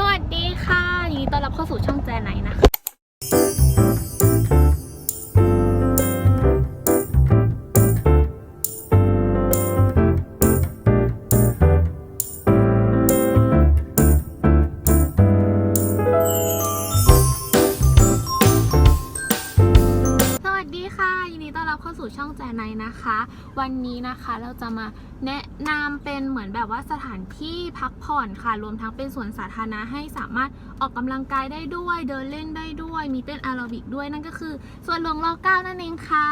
สวัสดีค่ะยินดีต้อนรับเข้าสู่ช่องแจไหนนะคะ เข้าสู่ช่องแจไนนะคะ วันนี้นะคะเราจะมาแนะนำเป็นเหมือนแบบว่าสถานที่พักผ่อนค่ะ รวมทั้งเป็นสวนสาธารณะให้สามารถออกกำลังกายได้ด้วย เดินเล่นได้ด้วย มีเต้นแอโรบิกด้วยนั่นก็คือสวนหลวงรอเก้านั่นเองค่ะ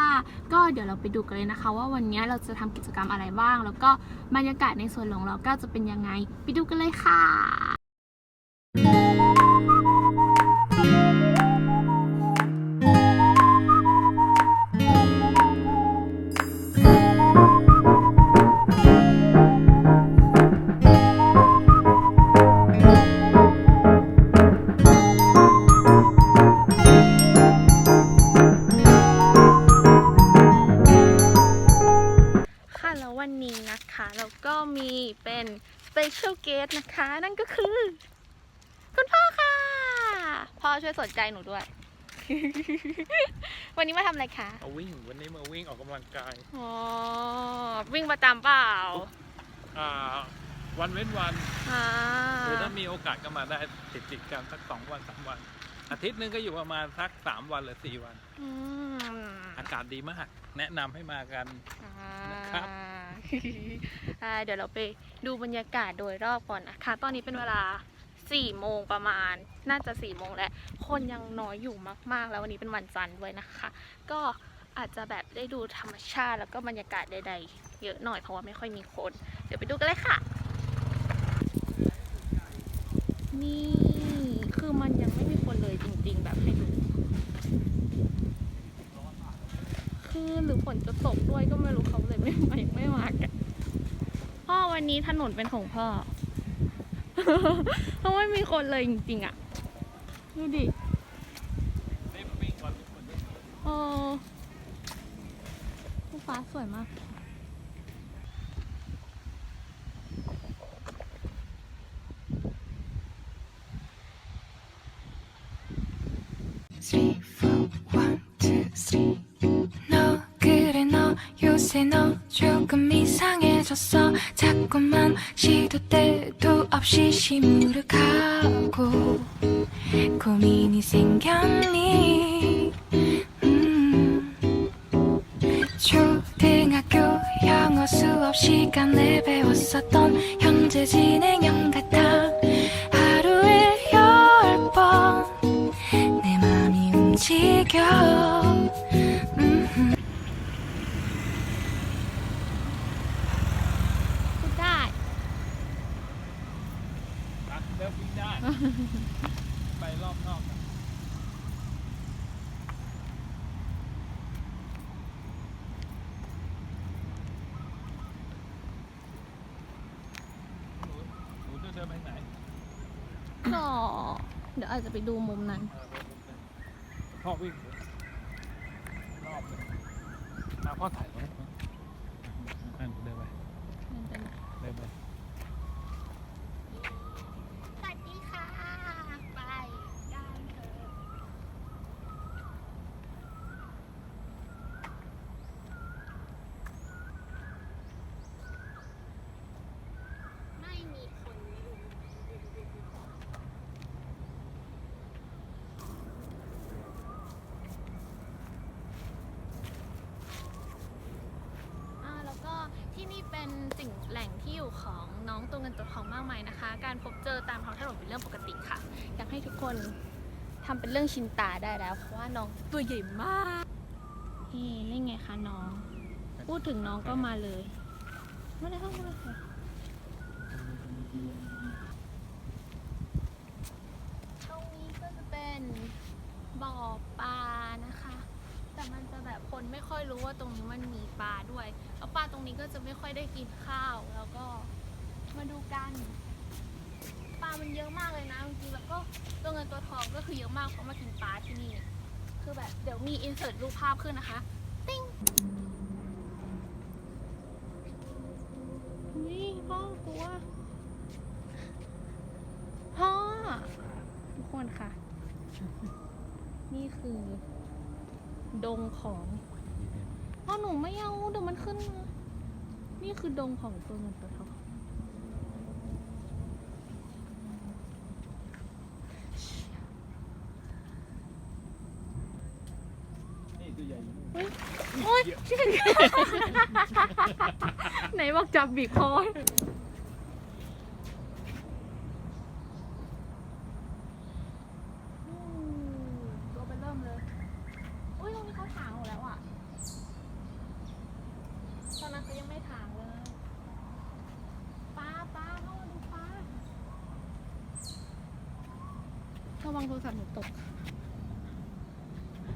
ก็เดี๋ยวเราไปดูกันเลยนะคะ ว่าวันนี้เราจะทำกิจกรรมอะไรบ้าง แล้วก็บรรยากาศในสวนหลวงรอเก้าจะเป็นยังไง ไปดูกันเลยค่ะ สนใจหนูด้วย วันนี้มาทำอะไรคะมาวิ่งวันนี้มาวิ่งออกกำลังกายอ๋อวิ่งประจำเปล่าอ่า วันเว้นวันอ่าหรือถ้ามีโอกาสก็มาได้ติดติดๆกันสักสองวันสามวัน อาทิตย์หนึงก็อยู่ประมาณสักสามวันหรือสี่วัน อืมอากาศดีมาก แนะนำให้มากัน อ่านะครับ อ่าเดี๋ยวเราไปดูบรรยากาศโดยรอบก่อนนะคะ ตอนนี้เป็นเวลา สี่โมงประมาณ น่าจะสี่โมงแล้ว คนยังน้อยอยู่มาก ๆ แล้ววันนี้เป็นวันจันทร์ด้วยนะคะ ก็อาจจะแบบได้ดูธรรมชาติแล้วก็บรรยากาศใด ๆ เยอะหน่อยเพราะว่าไม่ค่อยมีคน เดี๋ยวไปดูกันเลยค่ะ นี่คือมันยังไม่มีคนเลยจริง ๆ แบบให้ดูคือหรือฝนจะตกด้วยก็ไม่รู้เขาเลยไม่มายังไม่มากันพ่อวันนี้ถนนเป็นของพ่อ เพราะไม่มีคนเลยจริงๆอ่ะ ดูดิ ได้มาวิ่งก่อนทุกคนด้วย เออฟ้าสวยมาก three, four, one, two, three. 너 그래 너 요새 너 조금 이상해졌어 자꾸만 시도 때도 없이 시무룩하고 고민이 생겼니? 음. 초등학교 영어 수업 시간에 배웠었던 현재 진행형 같아. 하루에 열 번 내 맘이 움직여 ก็เดี๋ยวอาจจะไปดูมุมนั้นพ่อวิ่งรอบเลยอะพ่อถ่ายรถอ่นเดินไปเดินไปสวัสดีค่ะ ไปกันเถอไม่มีคนอยู่อ่าแล้วก็ที่นี่เป็น สิ่งแหล่งที่อยู่ของน้องตัวเงินตัวทองมากมายนะคะ การพบเจอตามท้องถนนเป็นเรื่องปกติค่ะ อยากให้ทุกคนทำเป็นเรื่องชินตาได้แล้ว เพราะว่าน้องตัวใหญ่มากนี่นี่ไงคะน้อง พูดถึงน้องก็มาเลยมาเลยเข้ามาเลยค่ะตรงนี้ก็จะเป็นบ่อปลานะคะ แต่มันจะแบบคนไม่ค่อยรู้ว่าตรงนี้มันมีปลาด้วย แล้วปลาตรงนี้ก็จะไม่ค่อยได้กินข้าวแล้วก็มาดูกันปลามันเยอะมากเลยนะจริงๆแล้วก็ตัวเงินตัวทองก็คือเยอะมากเพราะมากินปลาที่นี่ คือแบบเดี๋ยวมีอินเสิร์ตรูปภาพขึ้นนะคะติ้งนี่พ่อกลัวพ่อทุกคนค่ะ นี่คือ ดงของ อ๋อหนูไม่เอาเดี๋ยวมันขึ้นมานี่คือดงของตัวเงินตัวทองนี่ตัวใหญ่โอ๊ย ไหนบอกจับบีบคอตัวไปเริ่มเลย อุ้ยตรงนี้เขาถางหมดแล้วอะ ตอนนั้นเขายังไม่ถางเลยปลาปลาเข้ามาดูปลาระ วังโทรศัพท์หนูตก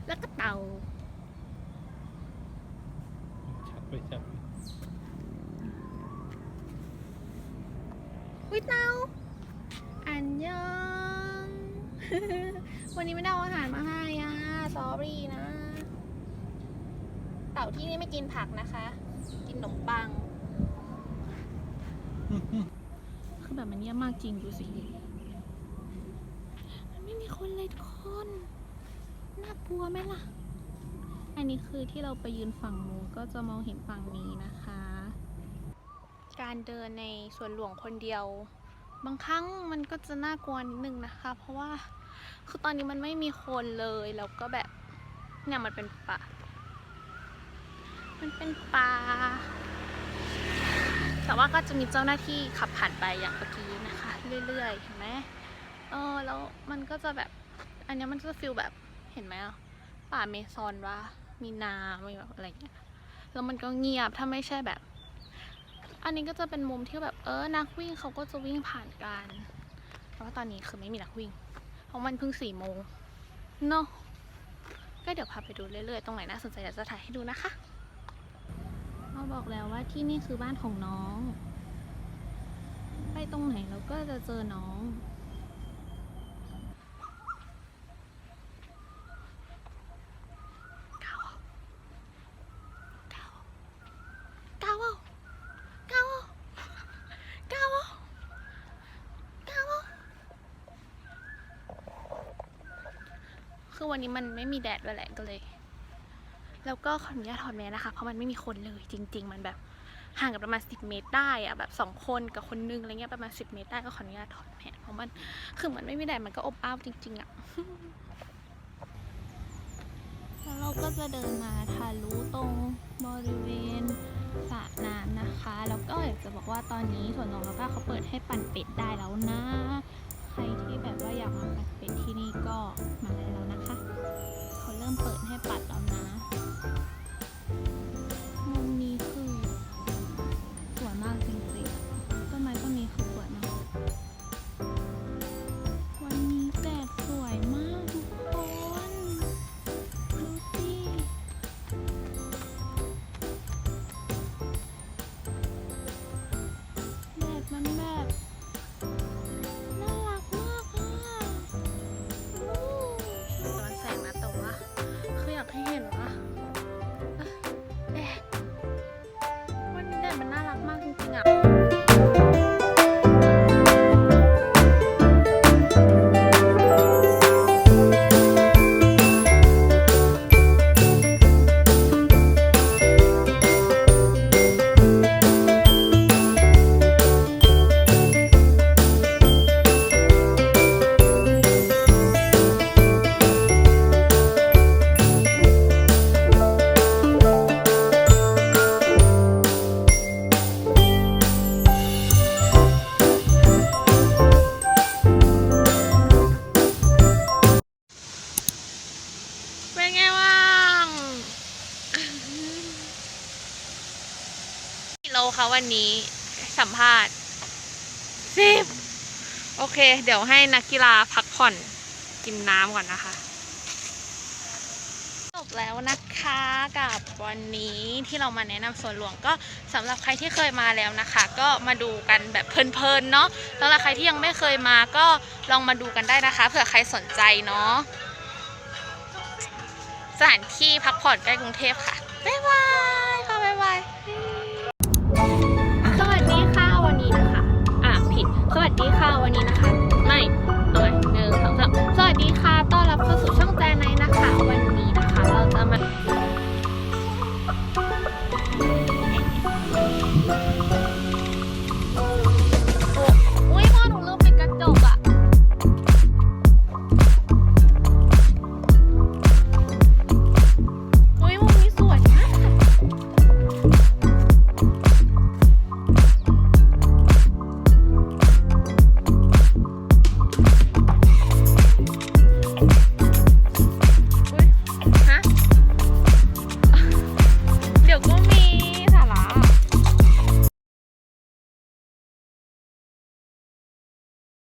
แล้วก็เต่าชัดไปชัดไปวิเตาอันยอง วันนี้ไม่ได้เอาอาหารมาให้อะสอรี่นะ เต่าที่นี่ไม่กินผักนะคะ กินขนมปัง คือแบบมันเยี่ยมมากจริงดูสิ ไม่มีคนเลยทุกคน น่ากลัวไหมล่ะ อันนี้คือที่เราไปยืนฝั่งนู้นก็จะมองเห็นฝั่งนี้นะคะ การเดินในสวนหลวงคนเดียว บางครั้งมันก็จะน่ากลัวนิดนึงนะคะ เพราะว่าคือตอนนี้มันไม่มีคนเลยแล้วก็แบบเนี่ยมันเป็นป่า มันเป็นป่า แต่ว่าก็จะมีเจ้าหน้าที่ขับผ่านไปอย่างเมื่อกี้นะคะ เรื่อยๆเห็นไหม เออแล้วมันก็จะแบบ อันนี้มันจะฟีลแบบเห็นไหมอะป่าเมซอนว่ามีนามีแบบอะไรอย่างเงี้ยแล้วมันก็เงียบถ้าไม่ใช่แบบ อันนี้ก็จะเป็นมุมที่แบบเออนักวิ่งเขาก็จะวิ่งผ่านกันแต่ว่าตอนนี้คือไม่มีนักวิ่ง เพราะมันเพิ่งสี่โมงเนาะก็เดี๋ยวพาไปดูเรื่อยๆ ตรงไหนน่าสนใจเดี๋ยวจะถ่ายให้ดูนะคะเราบอกแล้วว่าที่นี่คือบ้านของน้อง ไปตรงไหนเราก็จะเจอน้อง เก้าเก้าเก้า ก้าวก้าวก้าว คือวันนี้มันไม่มีแดดด้วยแหละก็เลย แล้วก็ขออนุญาตถอดแมสนะคะ เพราะมันไม่มีคนเลยจริง ๆ มันแบบห่างกันประมาณ 10 เมตรได้อะแบบสองคนกับคนนึงอะไรเงี้ยประมาณ 10 เมตรได้ก็ขออนุญาตถอดแมสเพราะมันคือมันไม่มีแดดมันก็อบอ้าวจริง ๆอะแล้วเราก็จะเดินมาทะลุตรงบริเวณสระน้ำนะคะ แล้วก็อยากจะบอกว่าตอนนี้สวนหลวงแล้วก็เขาเปิดให้ปั่นเป็ดได้แล้วนะ ใครที่แบบว่าอยากมาปั่นเป็ดที่นี่ก็มาได้แล้ว เขาเริ่มเปิดให้ คะวันนี้สัมภาษณ์สิบโอเค เดี๋ยวให้นักกีฬาพักผ่อนกินน้ำก่อนนะคะ จบแล้วนะคะกับวันนี้ที่เรามาแนะนำสวนหลวงก็สำหรับใครที่เคยมาแล้วนะคะ ก็มาดูกันแบบเพลินๆเนาะสำหรับใครที่ยังไม่เคยมาก็ลองมาดูกันได้นะคะเผื่อใครสนใจเนาะสถานที่พักผ่อนใกล้กรุงเทพค่ะบ๊ายบาย